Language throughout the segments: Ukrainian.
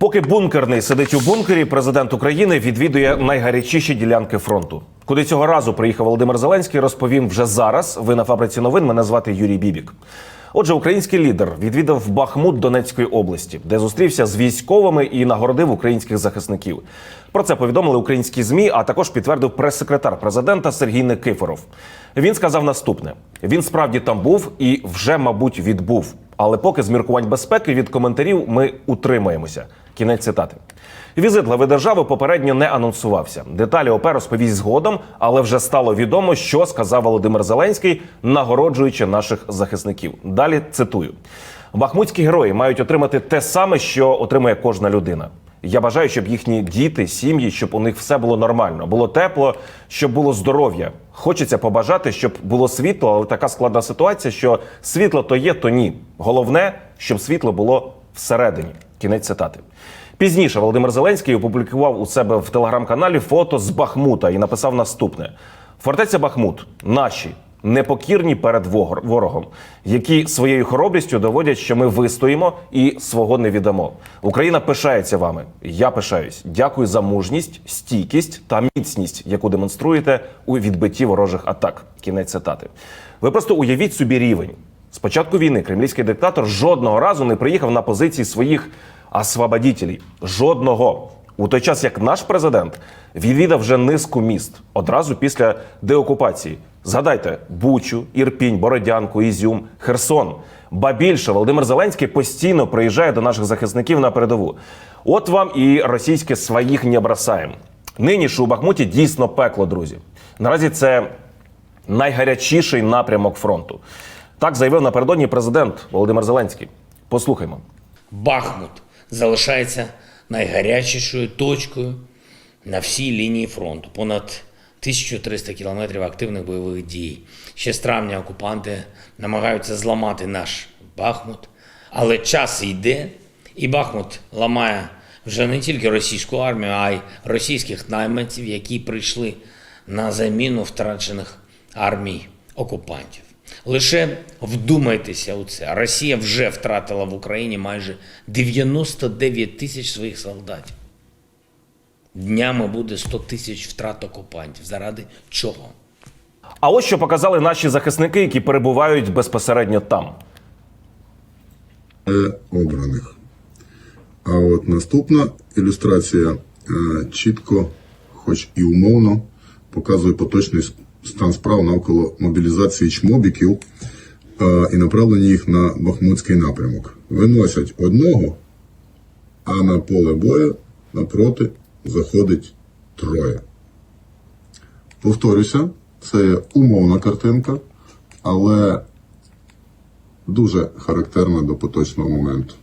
Поки бункерний сидить у бункері, президент України відвідує найгарячіші ділянки фронту. Куди цього разу приїхав Володимир Зеленський, розповім вже зараз. Ви на фабриці новин. Мене звати Юрій Бібік. Отже, український лідер відвідав Бахмут Донецької області, де зустрівся з військовими і нагородив українських захисників. Про це повідомили українські змі, а також підтвердив прес-секретар президента Сергій Никифоров. Він сказав наступне: він справді там був і вже, мабуть, відбув. Але поки з міркувань безпеки від коментарів ми утримаємося. Кінець цитати. Візит глави держави попередньо не анонсувався. Деталі ОП розповість згодом, але вже стало відомо, що сказав Володимир Зеленський, нагороджуючи наших захисників. Далі цитую: Бахмутські герої мають отримати те саме, що отримує кожна людина. Я бажаю, щоб їхні діти, сім'ї, щоб у них все було нормально, було тепло, щоб було здоров'я. Хочеться побажати, щоб було світло, але така складна ситуація, що світло то є, то ні. Головне, щоб світло було всередині. Кінець цитати. Пізніше Володимир Зеленський опублікував у себе в телеграм-каналі фото з Бахмута і написав наступне: Фортеця Бахмут, наші непокірні перед ворогом, які своєю хоробрістю доводять, що ми вистоїмо і свого не віддамо. Україна пишається вами. Я пишаюсь. Дякую за мужність, стійкість та міцність, яку демонструєте у відбитті ворожих атак. Кінець цитати. Ви просто уявіть собі рівень. З початку війни кремлівський диктатор жодного разу не приїхав на позиції своїх освободітелів. Жодного. У той час, як наш президент відвідав вже низку міст одразу після деокупації. Згадайте Бучу, Ірпінь, Бородянку, Ізюм, Херсон. Ба більше Володимир Зеленський постійно приїжджає до наших захисників на передову. От вам і російське своїх не бросаємо. Нині ж у Бахмуті дійсно пекло, друзі. Наразі це найгарячіший напрямок фронту. Так заявив напередодні президент Володимир Зеленський. Послухаймо. Бахмут залишається найгарячішою точкою на всій лінії фронту. Понад 1300 кілометрів активних бойових дій. Ще з травня окупанти намагаються зламати наш Бахмут, але час йде, і Бахмут ламає вже не тільки російську армію, а й російських найманців, які прийшли на заміну втрачених армій окупантів. Лише вдумайтеся у це. Росія вже втратила в Україні майже 99 тисяч своїх солдатів. Днями буде 100 тисяч втрат окупантів. Заради чого? А ось що показали наші захисники, які перебувають безпосередньо там. е, обраних. А от наступна ілюстрація е, чітко, хоч і умовно, показує поточний стан справ навколо мобілізації чмобіків е, і направлення їх на Бахмутський напрямок. Виносять одного, а на поле бою напроти заходить троє. Повторюся, це умовна картинка, але дуже характерна до поточного моменту.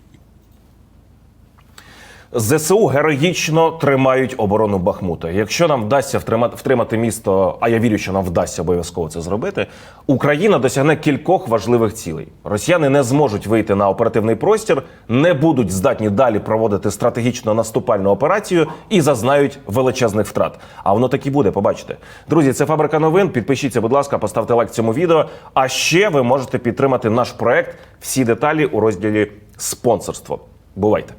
ЗСУ героїчно тримають оборону Бахмута. Якщо нам вдасться втримати, втримати місто, а я вірю, що нам вдасться обов'язково це зробити, Україна досягне кількох важливих цілей. Росіяни не зможуть вийти на оперативний простір, не будуть здатні далі проводити стратегічно наступальну операцію і зазнають величезних втрат. А воно так і буде. Побачите, друзі. Це фабрика новин. Підпишіться, будь ласка, поставте лайк цьому відео. А ще ви можете підтримати наш проект. Всі деталі у розділі спонсорство. Бувайте.